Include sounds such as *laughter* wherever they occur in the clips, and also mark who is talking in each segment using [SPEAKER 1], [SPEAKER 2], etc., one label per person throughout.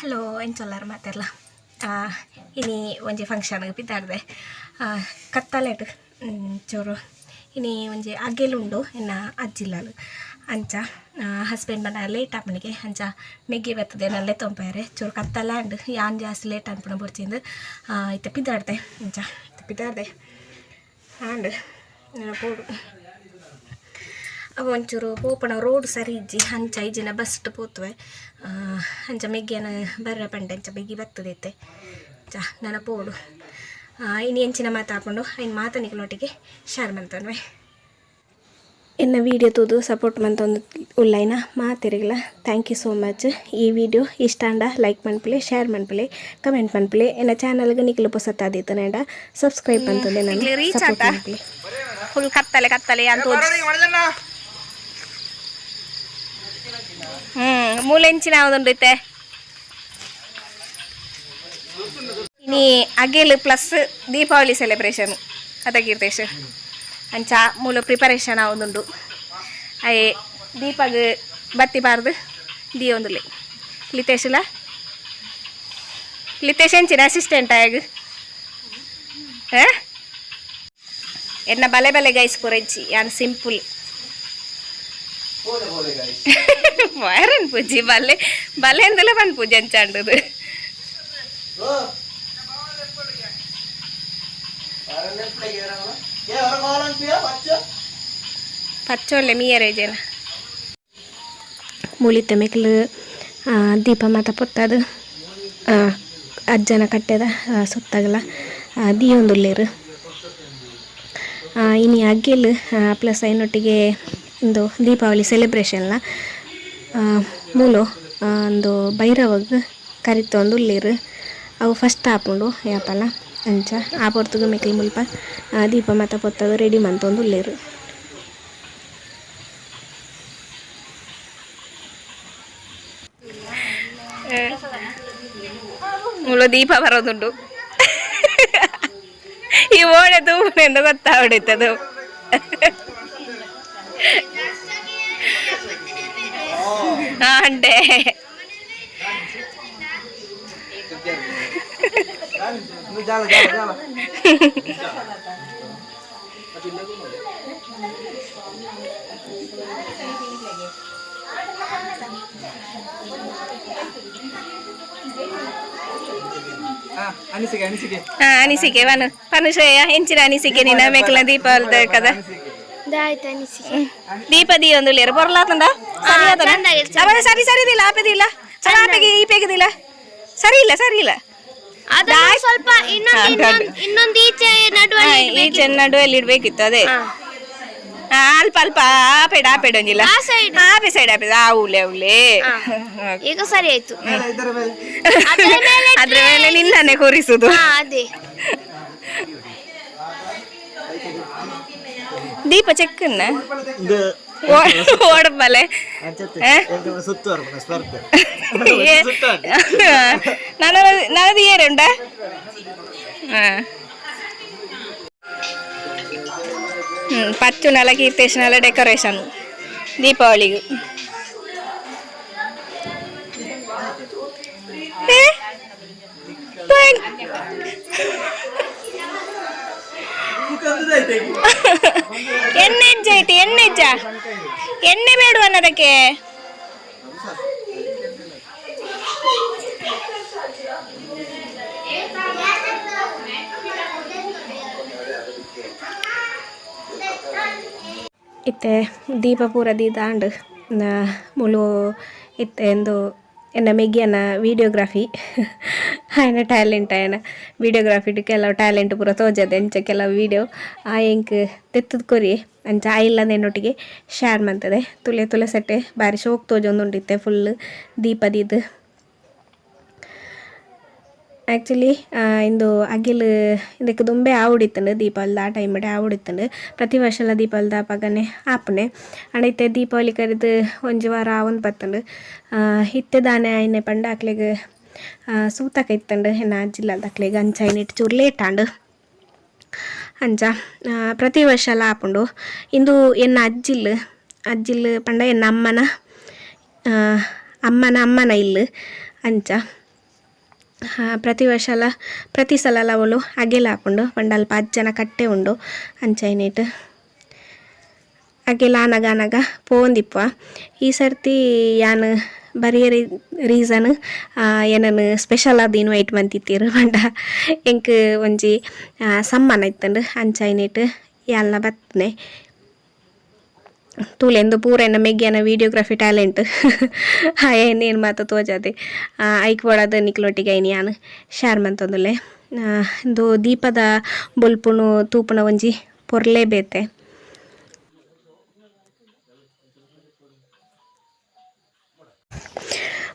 [SPEAKER 1] Hello ಎಂಚೊಲ್ಲಾರ ಮಾತಾಡಲ? ಇನಿ ಒಂಜಿ ಫಂಕ್ಷನ್ಗೆ ಬಿದ್ದಾಡ್ದೆ ಕತ್ತಲೆಟ್ ಚೂರು. ಇನಿ ಒಂಜಿ ಅಗೆಲುಂಡು ಇನ್ನ ಅಜ್ಜಿಲ್ಲಲು ಅಂಚ ಹಸ್ಬೆಂಡ್ ಮನ ಲೇಟ್ ಆಪಣಿಗೆ ಅಂಚ ಮೆಗ್ಗಿ ಬರ್ತದೆ ನಲ್ಲೆ ತೊಂಪಾರೆ ಚೂರು ಕತ್ತಲ ಅಂಡ್ ಯಾನ್ ಜಾಸ್ತಿ ಲೇಟ್ ಅನ್ಪಣ ಬರ್ಚಿಂದು ಇತ್ತ ಬಿದ್ದಾಡ್ದೆ ಅಂಚ, ಇತ್ತ ಬಿದ್ದಾಡ್ದೆ ಆಂಡ್ ಪೋಡು. ಅವ ಒಂಚೂರು ಪೋಪಣ ರೋಡ್ ಸರಿ ಇಜ್ಜಿ. ಅಂಚ, ಇಜ್ಜಿನ ಬಸ್ಟ್ ಪೋತುವೆ. ಅಂಚ ಮೆಗ್ಗಿಯನ ಬರ್ರ ಪಂಡ ಅಂಚ ಬೆಗ್ಗಿ ಬರ್ತದೈತೆ ಚ ನನ್ನ ಪೋಡು ಇನ್ನು ಎಂಚಿನ ಮಾತಾಡ್ಕೊಂಡು ಇನ್ನು ನೋಟಿಗೆ ಶೇರ್ ಮಾಡ್ತಾನೆ ಇನ್ನು ವಿಡಿಯೋ ತೂದು ಸಪೋರ್ಟ್ ಮಂತೊಂದು ಉಳ್ಳೈನ ಮಾತಿರಗಿಲ್ಲ. ಥ್ಯಾಂಕ್ ಯು ಸೋ ಮಚ್ ಈ ವಿಡಿಯೋ ಇಷ್ಟ ಅಂಡ ಲೈಕ್ ಮಾಡ್ಪಿಲೆ ಶೇರ್ ಮಾಡ್ಪಿಲೆ ಕಮೆಂಟ್ ಮಾಡ್ಪಿಲೆ ಇನ್ನು ಚಾನಲ್ಗೆ ನಿಖಲು ಪೊಸತ್ತಾದಿತ್ತು ನಂಡ ಸಬ್ಸ್ಕ್ರೈಬ್ ಅಂತಂದೆ ನಾನು ಫುಲ್ ಕತ್ತಲೆ ಕತ್ತಲೆ ಅಂತ ಹ್ಮ್, ಮೂಲೆಂಚಿನ ಯಾವುದುಂಡೈತೆ ಇನಿ ಅಗೇಲ್ ಪ್ಲಸ್ ದೀಪಾವಳಿ ಸೆಲೆಬ್ರೇಷನ್ ಅದಾಗಿರ್ತೇಶ್ ಅಂಚ ಮೂಲ ಪ್ರಿಪರೇಷನ್ ಆವೊಂದುಂಡು ಅಯ್ಯೆ ದೀಪಗ್ ಬತ್ತಿ ದೀವೊಂದುಲೆ ಲಿತೇಶಲ ಲಿತೇಶ್ ಎಂಚಿನ ಅಸಿಸ್ಟೆಂಟ್ ಆಗ? ಎನ್ನ ಬಲೆ ಬಲೆ ಗೈಸ್ ಪುರಜ್ಜಿ ಯಾನ್ ಸಿಂಪಲ್ ವೈರನ್ ಪೂಜಿ ಬಲ್ಲೆ ಬಲ್ಲೆ ಎಂದಲೇ ಪನ್ ಪೂಜೆ ಅಂಚಾಂಡದು ಪಚ್ಚೊಳ್ಳೆ ಮೀಯರೇಜೇನ ಮುಳಿತ ಮೆಕ್ಲು ದೀಪ ಮಾತ ಪೊತ್ತದು ಅಜ್ಜನ ಕಟ್ಟೆದ ಸುತ್ತಾಗಲ ದಿಯೊಂದುಲ್ಲೇರು ಇನಿ ಅಗ್ಗೆಲ್ ಪ್ಲಸ್ ಐನೊಟ್ಟಿಗೆ ಇಂದು ದೀಪಾವಳಿ ಸೆಲೆಬ್ರೇಷನ್ಲ ಮೂಲು ಒಂದು ಭೈರವಗ್ ಕರಿತೊಂದು ಉಳ್ಳೀರು. ಅವು ಫಸ್ಟ್ ಆಪುಂಡು ಯಾಪಲ ಅಂಚ, ಆ ಪೊರ್ತುಗು ಮೆಕ್ಕಲು ಮುಲ್ಪ ದೀಪ ಮಾತ ಪೊತ್ತದು ರೆಡಿ ಮಂತೊಂದು ಉಳ್ಳೀರು. ಮೂಲ ದೀಪ ಬರೋದುಂಡು ಈ ಓಡೆದು ಎಂದು ಗೊತ್ತಾ ಹೊಡಿತದು అంటే
[SPEAKER 2] ಅನಿಸಿಕೆ ಅನಿಸಿಕೆ
[SPEAKER 1] ಅನಿಸಿಕೆ ವನು ಪನುಷಯ ಹೆಂಚಿನ ಅನಿಸಿಕೆ ನಿನ್ನ ಮೇಕಲ ದೀಪಾವಳಿದ ಕದಾ ದೀಪ ದಿ ಒಂದು ಲೇರು ಬರಲಾತಂದ ಸರಿ ಆತನ? ಸರಿ ಸರಿ ಇದಿಲ್ಲ ಆಪೆದಿಲ್ಲ ಸರಿ ಆಪೆಗೆ ಈ ಪೆಗದಿಲ್ಲ ಸರಿ ಇಲ್ಲ ಸರಿ ಇಲ್ಲ.
[SPEAKER 3] ಸ್ವಲ್ಪ ಇನ್ನೊಂದು ಈಚೆ ನಡುವೆ
[SPEAKER 1] ಈಚೆ ನಡುವಲ್ಲಿ ಇಡ್ಬೇಕಿತ್ತು ಅದೇ. ಅಲ್ಪ ಅಲ್ಪ ಆಪೆಡ್ ಆಪೆಡ್ ಒಂದಿಲ್ಲ. ಆಪೆ ಸೈಡ್ ಆಪೆಡ್ ಆ ಉಳ್ಳೆ ಉಳ್ಳೆ
[SPEAKER 3] ಈಗ ಸರಿ ಆಯ್ತು. ಅದ್ರ ಮೇಲೆ
[SPEAKER 1] ನಿನ್ನನ್ನೇ ಕೂರಿಸುದು.
[SPEAKER 3] ಅದೇ.
[SPEAKER 1] ದೀಪ ಚೆಕ್ಕನ್ನ
[SPEAKER 2] ಇದು
[SPEAKER 1] ಓಡಬಲೆ ಏ?
[SPEAKER 2] ಸುತ್ತು ಬರ್ಬೇಕು ಸ್ಪರ್ಧೆ
[SPEAKER 1] ಏ- ನನ್ನ ನನ್ನದು ಏರುಂಡ ಹ್ಞೂ ಪಚ್ಚು ನೆಲ ಕೀರ್ತೇಶನೆಲ್ಲ ಡೆಕೋರೇಷನ್ ದೀಪಾವಳಿಗೆ ಏ? ಎಣ್ಣೆ ಹೆಜ್ಜ ಐತಿ ಎಣ್ಣೆ ಹೆಜ್ಜ ಎಣ್ಣೆ ಬೇಡುವ ಅದಕ್ಕೆ ಇತ್ತೆ ದೀಪ ಪೂರ ದೀದಾಂಡ್ ಮುಲು ಇತ್ತೆ ಎಂದು ಎನ್ನ ಮೆಗ್ಗಿಯನ ವೀಡಿಯೋಗ್ರಾಫಿ ಆಯ್ನ ಟ್ಯಾಲೆಂಟ್ ಆಯ್ನ ವಿಡಿಯೋಗ್ರಾಫಿ ಕೆಲವು ಟ್ಯಾಲೆಂಟ್ ಪೂರ ತೋಜದೆ ಅಂಚ ಕೆಲವು ವಿಡಿಯೋ ಆ ಎಂಕ್ ತೆತ್ತದ ಕೊರಿ, ಅಂಚ ಇಲ್ಲ ನೆನ್ನೊಟ್ಟಿಗೆ ಶೇರ್ ಮಾಡ್ತದೆ ತುಲೆ ತುಲೆ ಸೆಟ್ಟೆ ಬಾರಿ ಶೋಕ್ ತೋಜೊಂದುಂಡಿತ್ತೆ ಫುಲ್ ದೀಪದಿದ್ದು ಆ್ಯಕ್ಚುಲಿ ಇಂದು ಅಗಿಲ್, ಇದಕ್ಕೆ ದುಂಬೆ ಆವುಡಿತ್ತಂಡು ದೀಪಾವಳಿದ ಆ ಟೈಮಡೆ ಆವುಡಿತ್ತಂಡು ಪ್ರತಿ ವರ್ಷಲ ದೀಪಾವಳಿದ ಪಗನೆ ಆಪನೆ ಆಂಡ ದೀಪಾವಳಿ ಕರೆದು ಒಂಜಿ ವಾರ ಆವೊಂದು ಬತ್ತಂಡು ಇತ್ತೆ ದಾನೆ ಆಯ್ನೆ ಪಂಡ ಅಕ್ಲೆಗ್ ಸೂತಕ ಇತ್ತಂಡು ಎನ್ನ ಅಜ್ಜಿಲ್ಲದ ಅಕ್ಲೆಗ್ ಅಂಚ ಐನಿಟ್ಟು ಚೂರು ಲೇಟ್ ಆಂಡು ಅಂಚ ಪ್ರತಿ ವರ್ಷ ಎಲ್ಲ ಆಪುಂಡು ಇಂದು ಎನ್ನ ಅಜ್ಜಿಲ್ ಅಜ್ಜಿಲ್ ಪಂಡ ಎನ್ನ ಅಮ್ಮನ ಅಮ್ಮನ ಅಮ್ಮನ ಇಲ್ಲ. ಅಂಚ. ಪ್ರತಿ ವರ್ಷಲ ಪ್ರತಿ ಸಲ ಅವಳು. ಅಗೆಲ ಹಾಕೊಂಡು ಪಂಡ ಅಲ್ಪ ಅಜ್ಜನ ಕಟ್ಟೆ ಉಂಡು ಅಂಚೈನೇಟ್ ಅಗೆಲ ಆನಗ ಆನಗ ಪೋಂದಿಪ್ಪ ಈ ಸರ್ತಿ ಯಾನು ಬರೀ ರೀಸನ್ ಏನನ್ನು ಸ್ಪೆಷಲ್ ಆದ ಇನ್ವೈಟ್ ಮಂತಿತ್ತೀರು ಪಂಡ ಎಂಕ್ ಒಂಜಿ ಸಮ್ಮಾನ ಇತ್ತಂಡು ಅಂಚೈನೇಟ್ ಎಲ್ಲ ಬತ್ತನೆ ತೂಲೆಂದು ಪೂರೆನ ಮೆಗ್ಗಿಯನ ವಿಡಿಯೋಗ್ರಫಿ ಟ್ಯಾಲೆಂಟ್ ಏನೇನು ಮಾತು ತೋಜದೆ. ಐಕ್ ಒಳದ ನಿಕ್ಲೊಟ್ಟಿಗೆ ಐನಿ ಯಾನು ಶಾರ್ ಮಂತೊಂದುಲ್ಲೆ ಇಂದು ದೀಪದ ಬೊಲ್ಪುನು ತೂಪುನ ಒಂಜಿ ಪೊರ್ಲೆ ಬೇತೆ.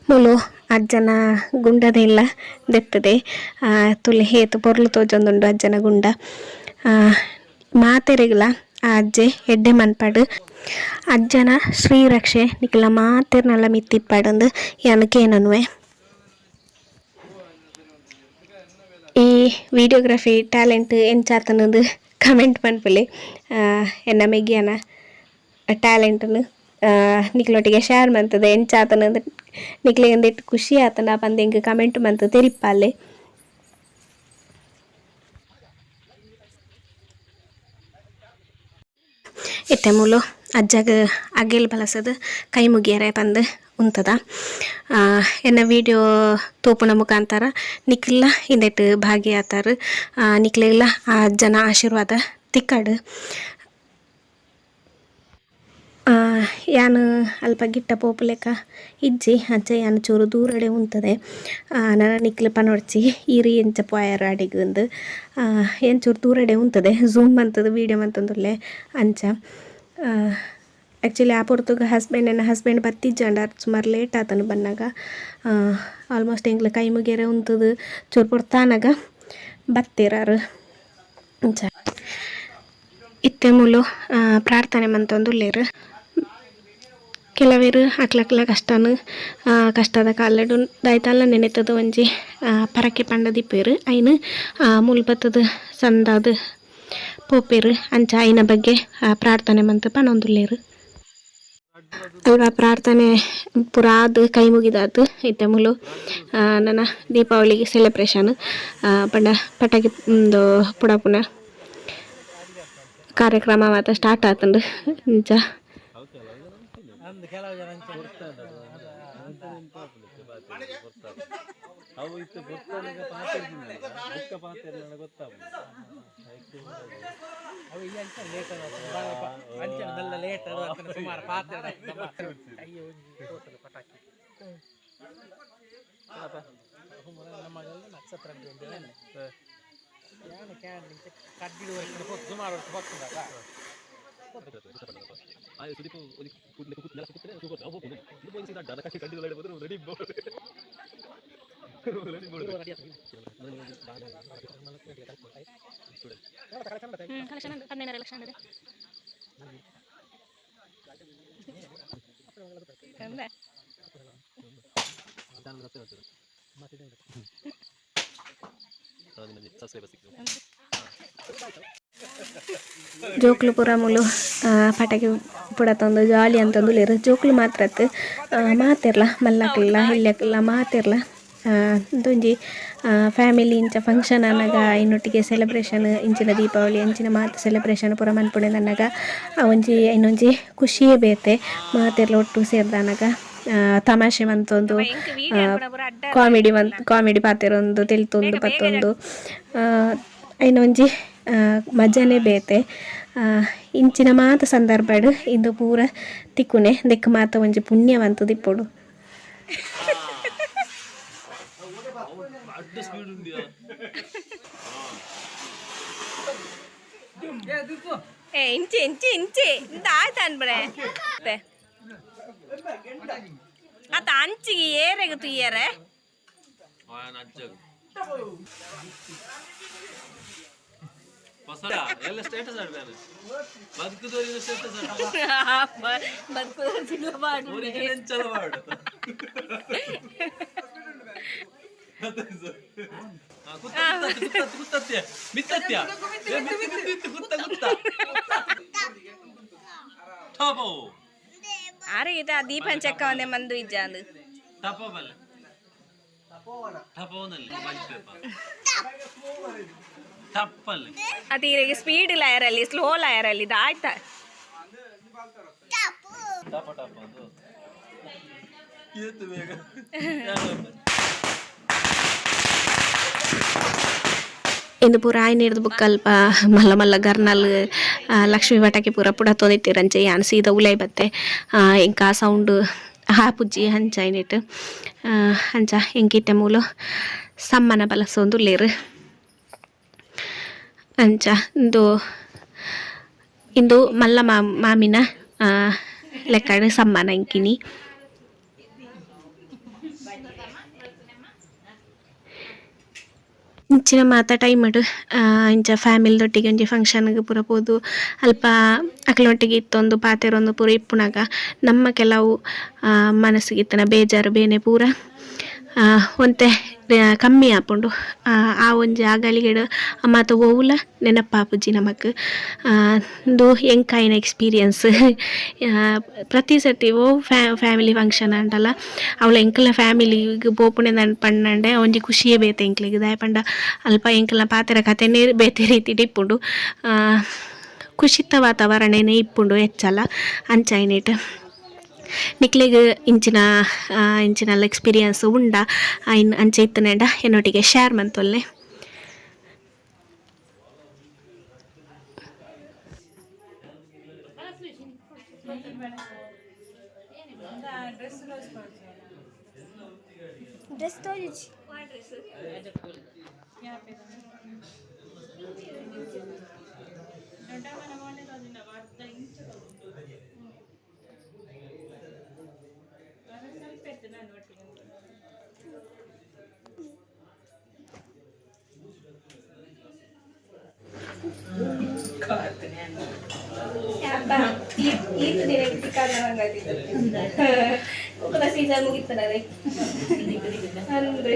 [SPEAKER 1] ಮುಲು ಅಜ್ಜನ ಗುಂಡದ ಇಲ್ಲ, ದೆತ್ತದೆ. ತುಲೆ ಹೇತು ಪೊರ್ಲು ತೋಜೊಂದುಂಡು ಅಜ್ಜನ ಗುಂಡ. ಮಾತೆರೆಗ್ಲ, ಆ ಅಜ್ಜೆ ಎಡ್ಡೆ ಮನ್ಪಾಡು. ಅಜ್ಜನ ಶ್ರೀರಕ್ಷೆ ನಿಕ್ಲ ಮಾತೆರ್ನಲ್ಲ ಮಿತ್ತಿಪ್ಪಾಡೊಂದು ಏನಕ್ಕೇನನ್ವೆ ಈ ವಿಡಿಯೋಗ್ರಫಿ ಟ್ಯಾಲೆಂಟ್ ಎಂಚಾತನದು ಕಮೆಂಟ್ ಪನ್ಪುಲೆ ಎನ್ನ ಮೆಗ್ಗಿಯನ ಟ್ಯಾಲೆಂಟನ್ನು ನಿಕ್ಲೊಟ್ಟಿಗೆ ಶೇರ್ ಮಂತದೆ. ಎಂಚಾತನದು ನಿಕ್ಲಿಗೆ ಖುಷಿ ಆತನ ಪಂದ ಎಂಕ್ ಕಮೆಂಟ್ ಮಂತ್ ತೆರಿಪಾಲೆ ಇತ್ತೆ ಮೂಲು. ಅಜ್ಜಗ ಅಗೆಲ್ ಬಳಸೋದು ಕೈ ಮುಗಿಯರೆ ಬಂದು ಉಂತದ ಎನ್ನ ವಿಡಿಯೋ ತೋಪುನ ಮುಖಾಂತರ ನಿಕ್ಲ ಇಂದೆಟ್ ಭಾಗಿಯಾತಾರ. ನಿಕ್ಲೆಲ್ಲ ಆ ಅಜ್ಜನ ಆಶೀರ್ವಾದ ತಿಕ್ಕಡು. ಯಾನು ಅಲ್ಪ ಗಿಟ್ಟ ಪೋಪುಲೆಕ ಇಜ್ಜಿ, ಅಜ್ಜ ಯಾನು ಚೂರು ದೂರಡೆ ಉಂತದೆ. ನನ್ನ ನಿಕ್ಲು ಪನೊಡ್ಚಿ ಈರಿ ಎಂಚ ಪೋಯರ್ ಅಡಿಗಂದು ಏನು ಚೂರು ದೂರಡೆ ಉಂತದೆ. ಝೂಮ್ ಅಂತದ ವೀಡಿಯೋ ಅಂತಂದುಲ್ಲೆ ಅಂಚ. ಆ್ಯಕ್ಚುಲಿ ಆ ಪೊರ್ತುಗ ಹಸ್ಬೆಂಡ್ ನನ್ನ ಹಸ್ಬೆಂಡ್ ಬತ್ತಿಜ್ಜಂಡ ಸುಮಾರು ಲೇಟ್ ಆತನು ಬಂದಾಗ. ಆಲ್ಮೋಸ್ಟ್ ಹೆಂಗ್ಲ ಕೈ ಮುಗಿಯರೆ ಉಂತದು, ಚೂರು ಪೊರ್ತಾನಾಗ ಬತ್ತಿರಾರು. ಅಂಚ ಇತ್ತೆ ಮೂಲು ಪ್ರಾರ್ಥನೆ ಪ್ರಾರ್ಥನೆ ಮಂತೊಂದುಲ್ಲೇರು ಕೆಲವೇರು ಅಕ್ಲಕ್ಲ ಕಷ್ಟನು ಕಷ್ಟದ ಕಾಲಡು ದಾಯ್ತಲ್ಲ ನೆನೆತದ ಒಂಜಿ ಪರಕೆ ಪಂಡ ದಿಪ್ಪೇರು ಐನು ಮುಲ್ಬತ್ತದ ಸಂದಾದ ಪೋಪೇರು ಅಂಚ ಐನ ಬಗ್ಗೆ ಪ್ರಾರ್ಥನೆ ಮಂತ ನೊಂದುಲ್ಲೇರು. ಅಲ್ವಾ, ಪ್ರಾರ್ಥನೆ ಪುರಾದು ಕೈ ಮುಗಿದಾತು ಇತ್ತೆ ಮುಲು ನನ್ನ ದೀಪಾವಳಿಗೆ ಸೆಲೆಬ್ರೇಷನ್ ಪಂಡ ಪಟಾಕಿ ಒಂದು ಪುಡ ಪುನ ಕಾರ್ಯಕ್ರಮ ಮಾತ್ರ ಸ್ಟಾರ್ಟ್ ಆತಂಡು ನಿಜ
[SPEAKER 2] ಅವು ಇತ್ತು ಗೊತ್ತಾಗ ಪಾತಿರ್ತೀನಿ ಬುಕ್ಕ ಪಾತಿರ್ಲಿಲ್ಲ ಗೊತ್ತಾಗ ಅವು ಇಲ್ಲಿ ಅಂತ ಲೇಟ್ ಅಂಚನದೆಲ್ಲ ಲೇಟ್ ಸುಮಾರು ಪಾತ್ರ ಅಯ್ಯೋ ಪಟಾಕಿ ರೆಡಿ ನಕ್ಷತ್ರ ಯಾನು ಕ್ಯಾನ್ ಕಡ್ಡಿಡು ಸುಮಾರು ವರ್ಷ ಹೋಗ್ತದಾಗ
[SPEAKER 1] ಜೋಕ್ಲು ಪೂರ ಮುಲು ಆ, ಪಟಾಕಿ ಪುಡ ತಂದು ಜಾಲಿ ಅಂತಂದು ಲೇರು ಜೋಕ್ಲು ಮಾತ್ರ ಮಾತಿರ್ಲ ಮಲ್ಲಕ್ಲ ಹಿಲ್ಲಕ್ಲ ಮಾತಿರ್ಲ ಒಂಜಿ ಫ್ಯಾಮಿಲಿ ಇಂಚ ಫಂಕ್ಷನ್ ಅನ್ನಗ ಇನ್ನೊಟ್ಟಿಗೆ ಸೆಲೆಬ್ರೇಷನ್ ಇಂಚಿನ ದೀಪಾವಳಿ ಇಂಚಿನ ಮಾತ ಸೆಲೆಬ್ರೇಷನ್ ಪೂರ ಮನ್ಪುಣೆ ಅನ್ನಗ ಒಂಜಿ ಇನ್ನೊಂಜಿ ಖುಷಿಯೇ ಬೇತೆ. ಮಾತೆಲ್ಲ ಒಟ್ಟು ಸೇರ್ದಾನಗ ತಮಾಷೆ ಮಂತೊಂದು ಕಾಮಿಡಿ ಮಂತ್ ಕಾಮಿಡಿ ಪಾತೆರೊಂದು ತಿಳಿತೊಂದು ಪತ್ತೊಂದು ಐನೊಂಜಿ ಇನ್ನೊಂಜಿ ಮಜಾನೇ ಬೇತೆ. ಇಂಚಿನ ಮಾತ ಸಂದರ್ಭಡ್ ಇಂದು ಪೂರ ತಿಕ್ಕುನೆ ದೆಕ್ಕ ಮಾತ ಒಂಜಿ ಪುಣ್ಯವಂತ ದಿಪ್ಪೊಡು ಏ ಇಂಚಿ ಇಂಚಿ ಇಂಚಿ ಇಂತ ಆಯ್ತು ಅನ್ಬಡೆ ಆತ ಅಂಚಿಗೆ ಏರೆಗೆ ತುಯ್ಯರೆ
[SPEAKER 2] ಎಲ್ಲ ಸ್ಟೇಟಸ್ ಆಡ್ತಾರೆ ಬದುಕುದವರಿನ ಸ್ಟೇಟಸ್ ಅವರಿಗೆ ನೆಂಚಲ ಮಾಡು ಕುತ್ತತ್ಯ ಮಿತ್ತತ್ಯ ಕುತ್ತ ಕುತ್ತ ಟಾಪವು
[SPEAKER 1] ಆರೆ ಇದ ದೀಪನ್ ಚೆಕ್ಕ ಒಂದೆ ಮಂದು ಇಜ್ಜಾಂದು
[SPEAKER 2] ಟಾಪ ಬಲ್ಲ ತಪ್ಪೋನಲ್ಲಿ ತಪ್ಪಲ್ಲಿ
[SPEAKER 1] ಅದು ಈಗ ಸ್ಪೀಡ್ ಲಯರಲ್ಲಿ ಸ್ಲೋ ಲಯರಲ್ಲಿ ಇದು ಆಯ್ತಾ
[SPEAKER 2] ಟಪ ಟಪ ಅದು ಎತ್ತು ಬೇಗ
[SPEAKER 1] ಇಂದು ಪೂರ ಆಯ್ನ ಹಿಡ್ದು ಬುಕ್ ಮಲ್ಲ ಮಲ್ಲ ಗರ್ನಲ್ ಲಕ್ಷ್ಮೀ ಪಟಾಕಿ ಪೂರ ಪುಡ ತೊಂದಿತ್ತಿರಂಚೆ ಯಾನ್ ಸೀದ ಉಲೈ ಬತ್ತೆ. ಇಂಕ ಸೌಂಡ್ ಹಾಪುಜ್ಜಿ ಹಂಚ ಐನಿಟ್ ಹಂಚ ಎಂಕಿಟ್ಟೆ ಮೂಲು ಸಮ್ಮನ ಬಲಸೊಂದು ಲೇರು ಅಂಚ ಇಂದು ಇಂದು ಮಲ್ಲ ಮಾಮಿನ ಆ, ಸಮ್ಮಾನ ಇಂಕಿನಿ. ಇಂಚಿನ ಮಾತ ಮಾಡು ಇಂಚ ಫ್ಯಾಮಿಲಿದೊಟ್ಟಿಗೆ ಒಂಜಿ ಫಂಕ್ಷನ್ಗೆ ಪೂರ ಪೋದು. ಅಲ್ಪ ಅಕ್ಲೊಟ್ಟಿಗೆ ಇತ್ತೊಂದು ಪಾತೆರೊಂದು ಪೂರ ಇಪ್ಪುನಾಗ ನಮ್ಮ ಕೆಲವು ಆ, ಮನಸ್ಸಿಗೆ ಇತ್ತನ ಬೇಜಾರು ಬೇನೆ ಪೂರ. ಒಂತೆ ಕಮ್ಮಿ ಆಪುಂಡು ಆ, ಒಂಜಿ ಆಗಲಿಗೆಡು ಮಾತ ಓವುಲ ನೆನಪಾಪುಜಿ ನಮಕ್. ಇಂದು ಎಂಕಾಯಿನ ಎಕ್ಸ್ಪೀರಿಯನ್ಸ್ ಪ್ರತಿ ಸರ್ತಿ ಓ ಫ್ಯಾ ಫ್ಯಾಮಿಲಿ ಫಂಕ್ಷನ್ ಅಂಟಲ್ಲ ಅವಳ ಎಂಕಲ ಫ್ಯಾಮಿಲಿಗೆ ಬೋಪುಣೆ ಪಣ್ಣಂಡೆ ಒಂಜಿ ಖುಷಿಯೇ ಬೇತೆ ಎಂಕ್ಲಿಗೆ. ದಯಪಂಡ ಅಲ್ಪ ಎಂಕಲ ಪಾತೆರ ಕಥೆನೇ ಬೇತೆ ರೀತಿ ಇಪ್ಪುಂಡು ಖುಷಿತ ವಾತಾವರಣನೇ ಇಪ್ಪುಂಡು ಹೆಚ್ಚಲ್ಲ ಅಂಚಾಯ್ನೇಟ್ ನಿಕ್ಲಿಗೆ ಇಂಚಿನ ಇಂಚಿನಲ್ಲ ಎಕ್ಸ್ಪೀರಿಯನ್ಸ್ ಉಂಡ ಇನ್ ಅಂಚೆ ಇತ್ತನೇಂಡ ಎನ್ನೊಟ್ಟಿಗೆ ಶೇರ್ ಮಂತೊಲ್ಲೆ.
[SPEAKER 3] Dress *laughs* ತೋರಿಸಿ
[SPEAKER 1] ಸೀಸನ್ ಮುಗಿತನದೆ ಅಂದ್ರೆ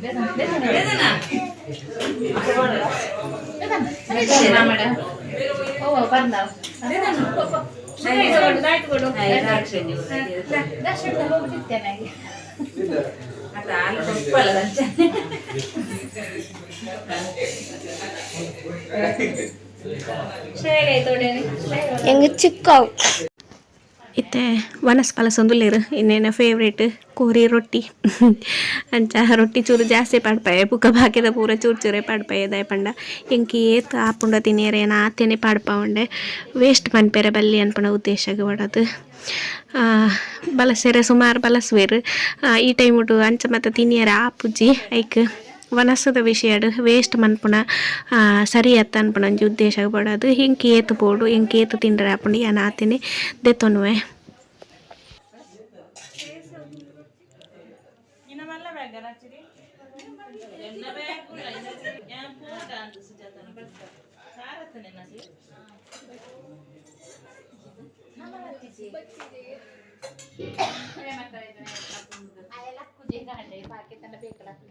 [SPEAKER 3] *laughs* ಹೆಂಗ ಚಿಕ್ಕವು
[SPEAKER 1] ಇತ್ತೆ ವನಸ್ ಪಲಸೊಂದು ಲೇರು ಇನ್ನೇನ ಫೇವ್ರೇಟ್ ಕೋರಿ ರೊಟ್ಟಿ. ಅಂಚ ರೊಟ್ಟಿ ಚೂರು ಜಾಸ್ತಿ ಪಾಡ್ಪಾಯೆ, ಪುಕ್ಕ ಬಾಕಿದ ಪೂರ ಚೂರು ಚೂರೇ ಪಾಡ್ಪಾಯ ದಾಯ ಪಂಡ. ಎಂಕಿ ಏತ್ ಆಪುಂಡ ತಿನ್ನಿಯರೆ ನಾ ಆತೇನೆ ಪಾಡ್ಪ ಉಂಡೆ. ವೇಸ್ಟ್ ಮನ್ಪೆರೆ ಬಲ್ಲಿ ಅನ್ಪಣ ಉದ್ದೇಶಗೆ ಒಡದು. ಬಲಸೆರೆ ಸುಮಾರು ಬಲಸ್ವೇರು. ಈ ಟೈಮ್ ಉಡು ಅಂಚ ಮತ್ತು ತಿನ್ನಿಯರೆ ಆಪುಜಿ ಐಕ್ ಒಣಸದ ವಿಷಯಡು ವೇಸ್ಟ್ ಮನ್ಪುನ ಸರಿ ಅತ್ತ ಅನ್ಪುಣ ಅಂಜಿ ಉದ್ದೇಶ ಬಡದು ಹಿಂಗೆ ಕೇತು ಬೋಡು ಹಿಂಗೆ ಕೇತು ತಿಂಡ್ರೆ ಹಾಕೊಂಡು ಯಾನ ಆತೀನಿ ದೆತ್ತೊನ್ವೆ ಬೇಕಲ್ಲ.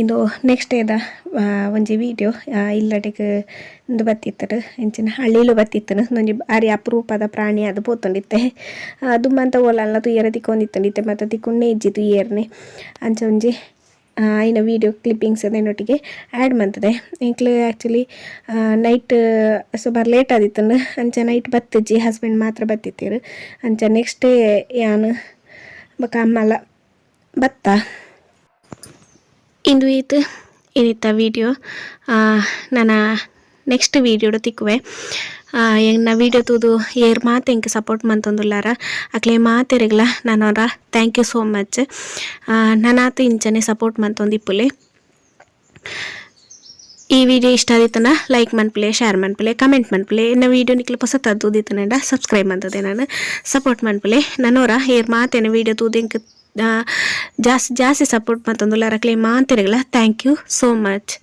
[SPEAKER 1] ಇದು ನೆಕ್ಸ್ಟ್ ಏದ ಒಂಜಿ ವಿಡಿಯೋ ಇಲ್ಲಡೆಗೆ ಇಂದು ಬತ್ತಿತ್ತರು ಎಂಚಿನ ಹಳ್ಳಿಲು ಬತ್ತಿತ್ತನು ಒಂಜಿ ಬಾರಿ ಅಪರೂಪದ ಪ್ರಾಣಿ ಅದು ಪೋತೊಂಡಿತ್ತೆ. ದುಮ್ಮಂತ ಓಲಲ್ಲ ತುಯ್ಯರ ತಿಕ್ಕೊಂಡಿತ್ತಂಡಿತ್ತೆ ಮತ್ತು ತಿಕ್ಕೊಂಡೇ ಇಜ್ಜಿ ತುಯ್ಯರ್ನೆ ಅಂಚ ಒಂಜಿ ಇನ್ನು ವೀಡಿಯೋ ಕ್ಲಿಪ್ಪಿಂಗ್ಸ್ ಅದೇನೊಟ್ಟಿಗೆ ಆ್ಯಡ್ ಮಾಡ್ತದೆ ಇಂಕ್ಲು ಆ್ಯಕ್ಚುಲಿ ನೈಟ್ ಸುಮಾರು ಲೇಟ್ ಆದಿತ್ತು ಅಂಚ ನೈಟ್ ಬತ್ತಿಜ್ಜಿ ಹಸ್ಬೆಂಡ್ ಮಾತ್ರ ಬತ್ತಿತ್ತೀರು. ಅಂಚ ನೆಕ್ಸ್ಟ್ ಡೇ ಯಾನು ಬಕ್ಕ ಅಮ್ಮಲ್ಲ, ಬತ್ತ. ಇಂದು ಈತ್ ಇದಿತ್ತ ವಿಡಿಯೋ ನಾನು ನೆಕ್ಸ್ಟ್ ವೀಡಿಯೋಡು ತಿಕ್ಕುವೆ. ನಾನು ವೀಡಿಯೋ ತೂದು ಏರ್ ಮಾತು ಹೆಂಗೆ ಸಪೋರ್ಟ್ ಮಂತೊಂದುಲ್ಲಾರ, ಅಕ್ಲೆ ಮಾತೆರೆಗ್ಲ ನಾನವರ ಥ್ಯಾಂಕ್ ಯು ಸೋ ಮಚ್ ನನಾತು ಇಂಚನೆ ಸಪೋರ್ಟ್ ಮಂತೊಂದಿಪ್ಪುಲೆ. ಈ ವಿಡಿಯೋ ಇಷ್ಟ ಆದಿತ್ತನ ಲೈಕ್ ಮನ್ಪಲೆ ಶೇರ್ ಮನ್ಪಲೆ ಕಮೆಂಟ್ ಮನ್ಪಲೆ ಎನ್ನ ವೀಡಿಯೋ ನಿಕ್ಲೆ ಹೊಸ ತೂದಿತ್ತನಂಡ ಸಬ್ಸ್ಕ್ರೈಬ್ ಮಂತದೆ ನಾನು. ಸಪೋರ್ಟ್ ಮನ್ಪಲೆ ನಾನೋರ ಏರ್ ಮಾತೇನ ವೀಡಿಯೋ ತೂದಿಂಕ್ ಜಾಸ್ತಿ ಜಾಸ್ತಿ ಸಪೋರ್ಟ್ ಮತ್ತೊಂದು ಲರಕ್ಲೆ ಮಾತೆರೆಗ್ಲ ಥ್ಯಾಂಕ್ ಯು ಸೋ ಮಚ್